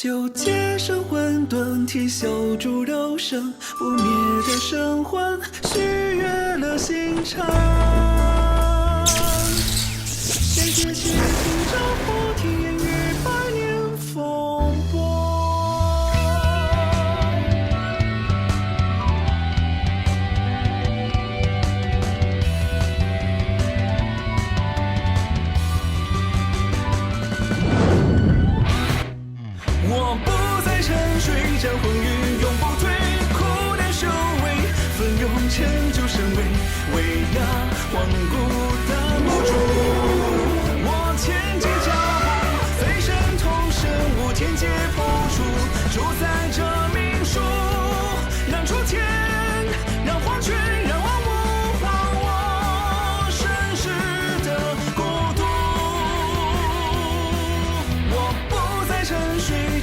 就接生混沌体修筑肉身，不灭的神魂，续约了心肠。谁解析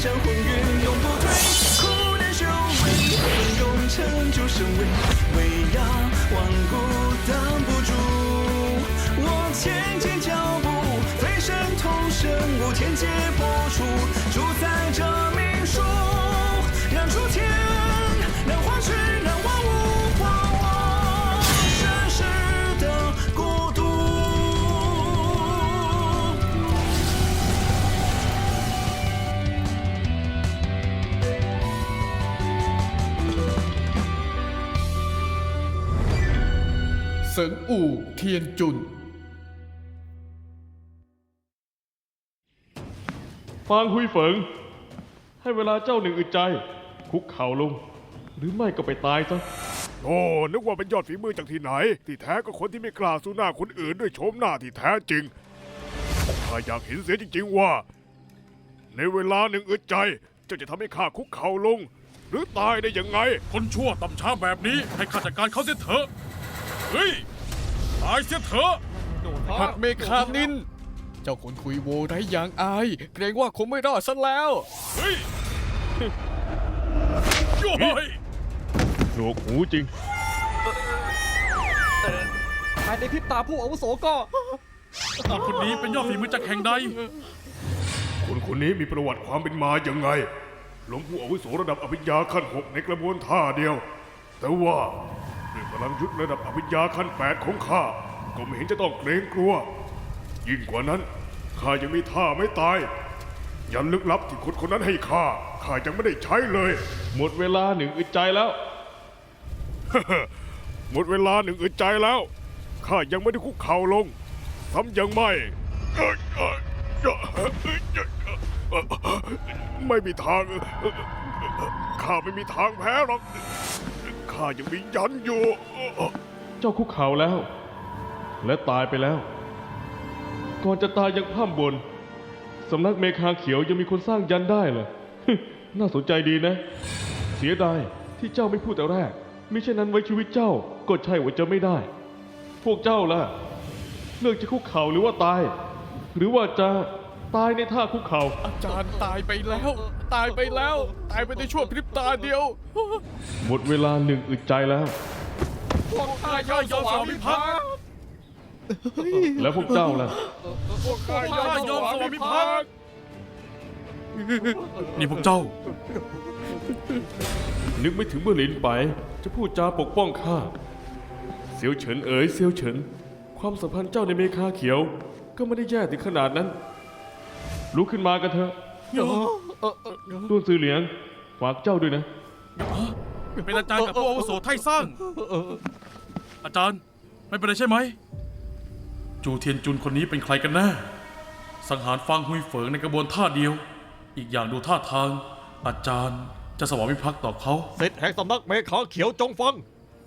让鸿运永不退，苦难修为，奋勇成就神威，威压万古挡不住。我前进脚步，飞身同生，无天劫破除， เสิงอู่เทียนจุน ฟางหุยเฟิง ให้เวลาเจ้าหนึ่งอึดใจ คุกเข่าลง หรือไม่ก็ไปตายซะ โอ้ นึกว่าเป็นยอดฝีมือจากที่ไหน ที่แท้ก็คนที่ไม่กล้าสู้หน้าคนอื่นด้วยโฉมหน้าที่แท้จริงข้าอยากเห็นเสียจริงๆว่า ในเวลาหนึ่งอึดใจ เจ้าจะทำให้ข้าคุกเข่าลง หรือตายได้ยังไง คนชั่วต่ำช้าแบบนี้ให้ข้าจัดการเขาเสียเถอะ เฮ้ยตายเสียเถอะหักเมคานิน เจ้าคนคุยโวไร้ยางอาย เกรงว่าคงไม่รอดซะแล้ว เฮ้ยโย้ยหนวกหูจริง ภายในพริบตาผู้อาวุโสก็คนนี้เป็นยอดฝีมือจากแห่งใด คนคนนี้มีประวัติความเป็นมาอย่างไง หลวงผู้อาวุโสระดับอภิญญาขั้นหกในกระบวนท่าเดียว แต่ว่า ด้วยพลังยุทธระดับอภิญญาขั้นแปดของข้า ก็ไม่เห็นจะต้องเกรงกลัว ยิ่งกว่านั้นข้ายังมีท่าไม่ตาย ยันลึกลับที่คนคนนั้นให้ข้าข้ายังไม่ได้ใช้เลย หมดเวลาหนึ่งอึดใจแล้ว หมดเวลาหนึ่งอึดใจแล้วข้ายังไม่ได้คุกเข่าลงซ้ำยังไม่เอ่อเอ่อเอ่อเอ่อเอ่อไม่มีทางข้าไม่มีทางแพ้หรอก ข้ายังมียันอยู่ เจ้าคุกเข่าแล้ว และตายไปแล้ว ก่อนจะตายยังพร่ำบน สำนักเมคาเขียวยังมีคนสร้างยันได้เหรอ น่าสนใจดีนะ เสียดายที่เจ้าไม่พูดแต่แรกมิเช่นนั้นไว้ชีวิตเจ้าก็ใช่ว่าจะไม่ได้ พวกเจ้าล่ะ เลือกจะคุกเข่าหรือว่าตาย หรือว่าจะ ตายในท่าคุกเข่าอาจารย์ตายไปแล้ว ตายไปแล้ว ตายไปในช่วงพริบตาเดียว หมดเวลาหนึ่งอึดใจแล้ว พวกข้าย่อยสวามิภักดิ์แล้วพวกเจ้าล่ะ พวกข้าย่อยสวามิภักดิ์นี่พวกเจ้า นึกไม่ถึงเมื่อหลินไป จะพูดจาปกป้องข้าเซียวเฉินเอ๋ยเซียวเฉิน ความสัมพันธ์เจ้าในเมคาเขียว ก็ไม่ได้แย่ถึงขนาดนั้น ลุกขึ้นมากันเถอะต้วนซือเหลียงฝากเจ้าด้วยนะ เป็นอาจารย์กับผู้อาวุโสไทยสร้าง อาจารย์ไม่เป็นไรใช่ไหม จูเทียนจุนคนนี้เป็นใครกันแน่สังหารฟางหุยเฟิงในกระบวนท่าเดียว อีกอย่างดูท่าทาง อาจารย์จะสวามิภักดิ์ต่อเขาสิทธิ์แห่งสำนักเมขาเขียวจงฟัง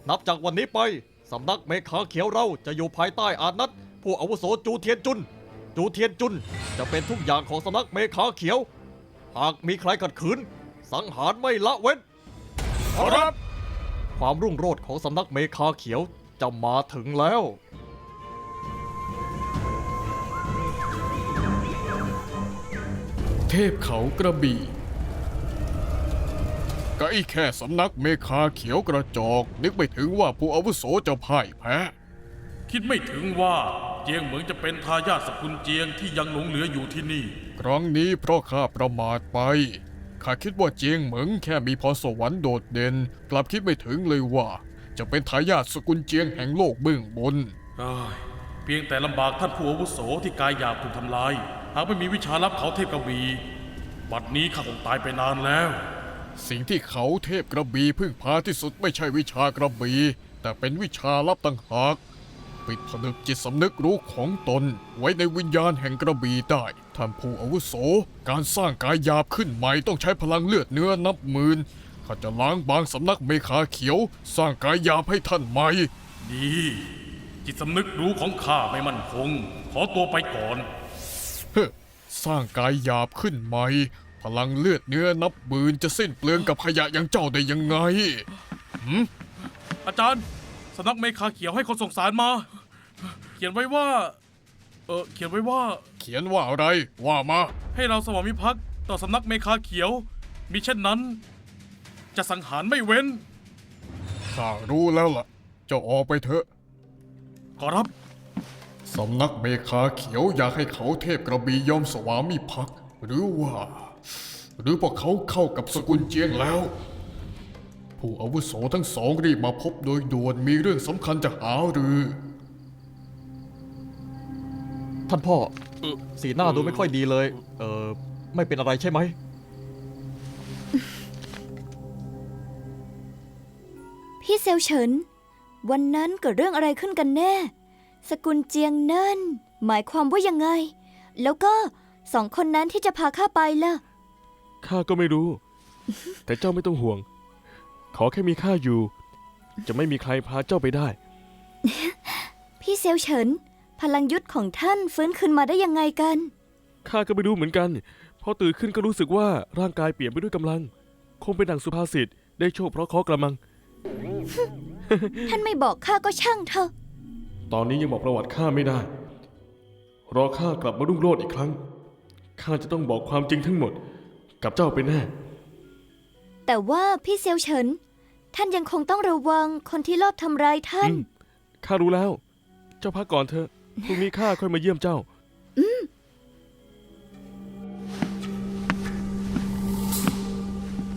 นับจากวันนี้ไปสำนักเมขาเขียวเราจะอยู่ภายใต้อานัตผู้อาวุโสจูเทียนจุน จูเทียนจุนจะเป็นทุกอย่างของสำนักเมขาเขียว หากมีใครขัดขืน สังหารไม่ละเว้นครับ ความรุ่งโรจน์ของสำนักเมขาเขียวจะมาถึงแล้ว เทพเขากระบี่ก็อีแค่สำนักเมคาเขียวกระจอก นึกไม่ถึงว่าผู้อาวุโสจะพ่ายแพ้ คิดไม่ถึงว่าเจียงเหมืองจะเป็นทายาทสกุลเจียงที่ยังหลงเหลืออยู่ที่นี่ ครั้งนี้เพราะข้าประมาทไปข้าคิดว่าเจียงเหมิงแค่มีพรสวรรค์โดดเด่น กลับคิดไม่ถึงเลยว่า จะเป็นทายาทสกุลเจียงแห่งโลกเบื้องบนอ้ายเพียงแต่ลำบากท่านผู้อาวุโสที่กายหยาบถูกทำลาย หากไม่มีวิชาลับเขาเทพกวีบัดนี้ข้าคงตายไปนานแล้ว สิ่งที่เขาเทพกระบี่พึ่งพาที่สุดไม่ใช่วิชากระบี่แต่เป็นวิชาลับต่างหาก ปิดผนึกจิตสำนึกรู้ของตน ไว้ในวิญญาณแห่งกระบี่ได้ ท่านผู้อาวุโส การสร้างกายหยาบขึ้นใหม่ต้องใช้พลังเลือดเนื้อนับหมื่นข้าจะล้างบางสำนักเมคาเขียว สร้างกายหยาบให้ท่านใหม่ ดี จิตสำนึกรู้ของข้าไม่มั่นคง ขอตัวไปก่อน เฮ้อสร้างกายหยาบขึ้นใหม่ พลังเลือดเนื้อนับหมื่นจะสิ้นเปลืองกับขยะอย่างเจ้าได้ยังไง อาจารย์สำนักเมคาเขียวให้คนส่งสารมา เขียนไว้ว่า เออเขียนไว้ว่าเขียนว่าอะไร ว่ามา ให้เราสวามิภักดิ์ต่อสำนักเมคาเขียว มิเช่นนั้น จะสังหารไม่เว้น ข้ารู้แล้วล่ะ เจ้าออกไปเถอะ ขอรับ สำนักเมคาเขียวอยากให้เขาเทพกระบี่ยอมสวามิภักดิ์หรือว่า หรือพวกเขาเข้ากับสกุลเจียงแล้ว ผู้อาวุโสทั้งสองรีบมาพบโดยด่วนมีเรื่องสำคัญจะหารือ ท่านพ่อ สีหน้าดูไม่ค่อยดีเลย เออไม่เป็นอะไรใช่ไหม พี่เซลเฉิน วันนั้นเกิดเรื่องอะไรขึ้นกันแน่ สกุลเจียงนั่นหมายความว่ายังไง แล้วก็สองคนนั้นที่จะพาข้าไปล่ะ ข้าก็ไม่รู้ แต่เจ้าไม่ต้องห่วง ขอแค่มีข้าอยู่ จะไม่มีใครพาเจ้าไปได้ พี่เซลเฉิน พลังยุทธของท่านฟื้นขึ้นมาได้ยังไงกัน ข้าก็ไม่รู้เหมือนกัน พอตื่นขึ้นก็รู้สึกว่าร่างกายเปลี่ยนไปด้วยกำลัง คงเป็นดังสุภาษิตได้โชคเพราะเคราะห์กระมัง ท่านไม่บอกข้าก็ช่างเถอะ ตอนนี้ยังบอกประวัติข้าไม่ได้ รอข้ากลับมารุ่งโรจน์อีกครั้ง ข้าจะต้องบอกความจริงทั้งหมด กับเจ้าเป็นแน่ แต่ว่าพี่เซลเฉิน ท่านยังคงต้องระวังคนที่ลอบทำร้ายท่าน อืม ข้ารู้แล้ว เจ้าพักก่อนเถอะ พรุ่งนี้ข้าค่อยมาเยี่ยมเจ้า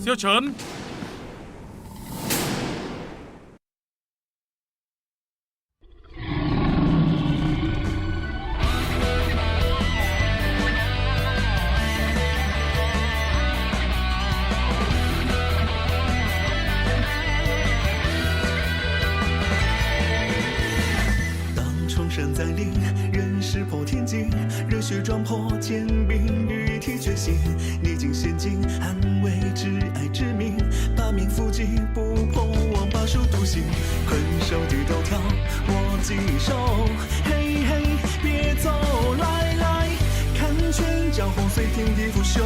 เสี่ยวเฉิน 石破天惊，热血撞破坚冰，欲提决心，历经险境，捍卫挚爱之名，八面伏击，不破王把守独行，困兽地头条，握紧手，嘿嘿，别走，来来，看拳脚后随天地腐朽，